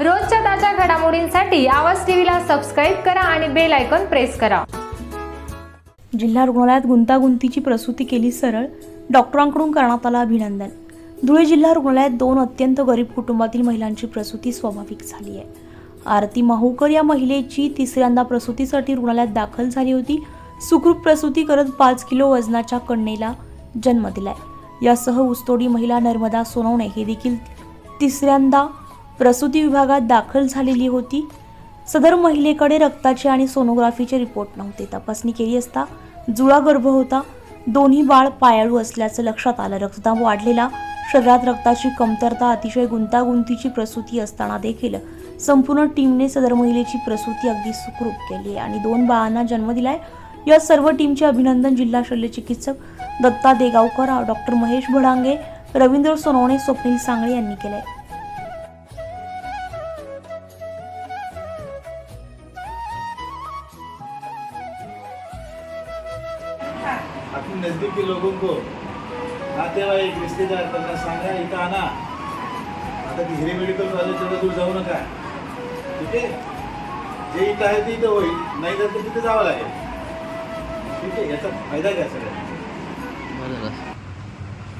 रोजच्या ताज्या घडामोडींसाठी आवाज टीव्हीला सबस्क्राईब करा आणि बेल आयकॉन प्रेस करा. जिल्हा रुग्णालयात गुंतागुंतीची प्रसूती केली सरळ डॉक्टरांकडून करण्यात आलं अभिनंदन. धुळे जिल्हा रुग्णालयात दोन अत्यंत गरीब कुटुंबातील महिलांची प्रसूती स्वाभाविक झाली आहे. आरती माहूकर या महिलेची तिसऱ्यांदा प्रसूतीसाठी रुग्णालयात दाखल झाली होती. सुखरूप प्रसूती करत पाच किलो वजनाच्या कन्येला जन्म दिलाय. यासह ऊसतोडी महिला नर्मदा सोनवणे हे देखील तिसऱ्यांदा प्रसूती विभागात दाखल झालेली होती. सदर महिलेकडे रक्ताचे आणि सोनोग्राफीचे रिपोर्ट नव्हते. तपासणी केली असता जुळा गर्भ होता. दोन्ही बाळ पायाळू असल्याचं लक्षात आलं. रक्तदाब वाढलेला शरीरात रक्ताची कमतरता अतिशय गुंतागुंतीची प्रसूती असताना देखील संपूर्ण टीमने सदर महिलेची प्रसूती अगदी सुखरूप केली आहे. आणि दोन बाळांना जन्म दिलाय. या सर्व टीमचे अभिनंदन जिल्हा शल्यचिकित्सक दत्ता देगावकर डॉक्टर महेश भडांगे रवींद्र सोनवणे स्वप्नील सांगळे यांनी केलं आहे नजदीकी लोगों को नातेवाईक रिश्तेदार त्यांना सांगा इथं आणा. आता ती हिरे मेडिकल कॉलेज तेवढं दूर जाऊ नका. ठीक आहे? जे इथं आहे ते इथं होईल. नाही तर तिथे जावं लागेल. ठीक आहे? याचा फायदा घ्या सगळ्यांना.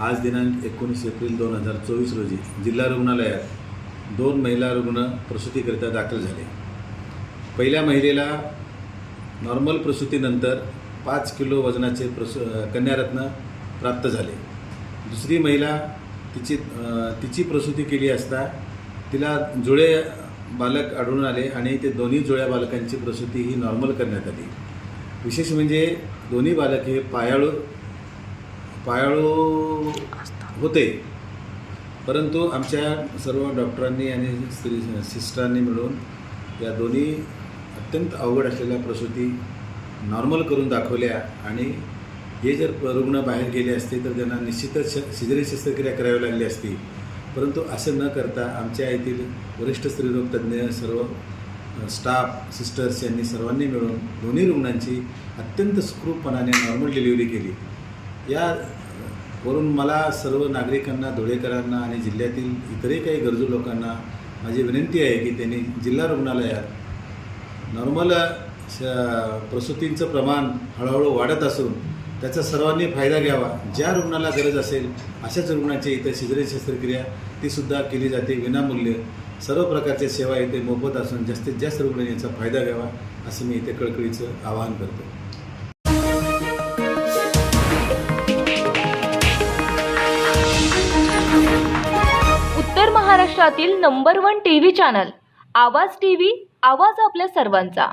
आज दिनांक एकोणीस एप्रिल दोन हजार चोवीस रोजी जिल्हा रुग्णालयात दोन महिला रुग्ण प्रसूतीकरिता दाखल झाले. पहिल्या महिलेला नॉर्मल प्रसूतीनंतर पाच किलो वजनाचे प्रसू कन्यारत्न प्राप्त झाले. दुसरी महिला तिची तिची प्रसूती केली असता तिला जुळे बालक आढळून आले आणि ते दोन्ही जुळ्या बालकांची प्रसूती ही नॉर्मल करण्यात आली. विशेष म्हणजे दोन्ही बालक हे पायाळू पायाळू होते. परंतु आमच्या सर्व डॉक्टरांनी आणि स्त्री सिस्टरांनी मिळून या दोन्ही अत्यंत अवघड असलेल्या प्रसूती नॉर्मल करून दाखवल्या आणि हे जर रुग्ण बाहेर गेले असते तर त्यांना निश्चितच श सिजरी शस्त्रक्रिया करावी लागली असती. परंतु असं न करता आमच्या येथील वरिष्ठ स्त्रीरोग तज्ज्ञ सर्व स्टाफ सिस्टर्स यांनी सर्वांनी मिळून दोन्ही रुग्णांची अत्यंत सुखरूपपणाने नॉर्मल डिलिव्हरी केली. या वरून मला सर्व नागरिकांना धुळेकरांना आणि जिल्ह्यातील इतरही काही गरजू लोकांना माझी विनंती आहे की त्यांनी जिल्हा रुग्णालयात नॉर्मल प्रसूतींचं प्रमाण हळूहळू वाढत असून त्याचा सर्वांनी फायदा घ्यावा. ज्या रुग्णाला गरज असेल अशाच रुग्णाची इथे शिजरी शस्त्रक्रिया तीसुद्धा केली जाते विनामूल्य. सर्व प्रकारच्या सेवा इथे मोफत असून जास्तीत जास्त रुग्ण याचा फायदा घ्यावा असं मी इथे कळकळीचं आवाहन करतो. उत्तर महाराष्ट्रातील number one T V channel Awaaz T V आवाज आपल्या सर्वांचा.